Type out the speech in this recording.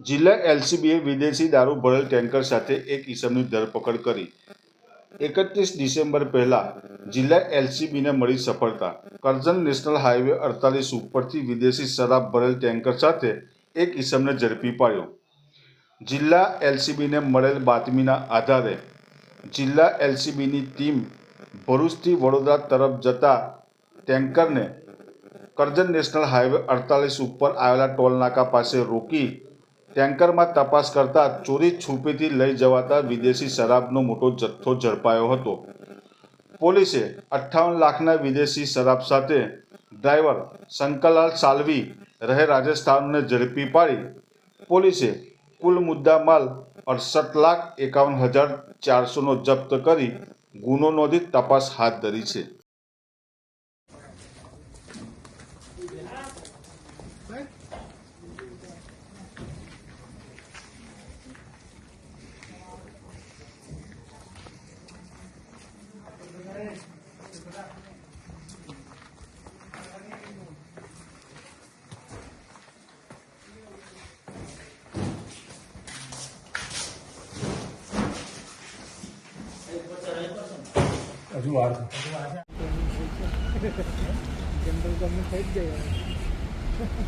જિલ્લા એલસીબીએ વિદેશી દારૂ ભરેલ ટેન્કર સાથે એક ઈસમની ધરપકડ કરી. એકત્રીસ ડિસેમ્બર પહેલા જિલ્લા એલસીબીને મળી સફળતા. કરજણ નેશનલ હાઈવે અડતાલીસ ઉપરથી વિદેશી શરાબ ભરેલ ટેન્કર સાથે એક ઈસમને ઝડપી પાડ્યો. જિલ્લા એલસીબીને મળેલ બાતમીના આધારે જિલ્લા એલસીબીની ટીમ ભરૂચથી વડોદરા તરફ જતા ટેન્કરને કરજણ નેશનલ હાઈવે અડતાલીસ ઉપર આવેલા ટોલનાકા પાસે રોકી ટેન્કરમાં તપાસ કરતા ચોરી છુપીથી લઈ જવાતા વિદેશી શરાબનો મોટો જથ્થો ઝડપાયો હતો. પોલીસે અઠ્ઠાવન લાખના વિદેશી શરાબ સાથે ડ્રાઈવર શંકરલાલ સાલવી રહે રાજસ્થાનને ઝડપી પાડી. પોલીસે કુલ મુદ્દા માલ અડસઠ લાખ એકાવન હજાર ચારસોનો જપ્ત કરી ગુનો નોંધી તપાસ હાથ ધરી છે. હજુ વાર જનરલ ગવર્મેન્ટ થઈ જ હવે.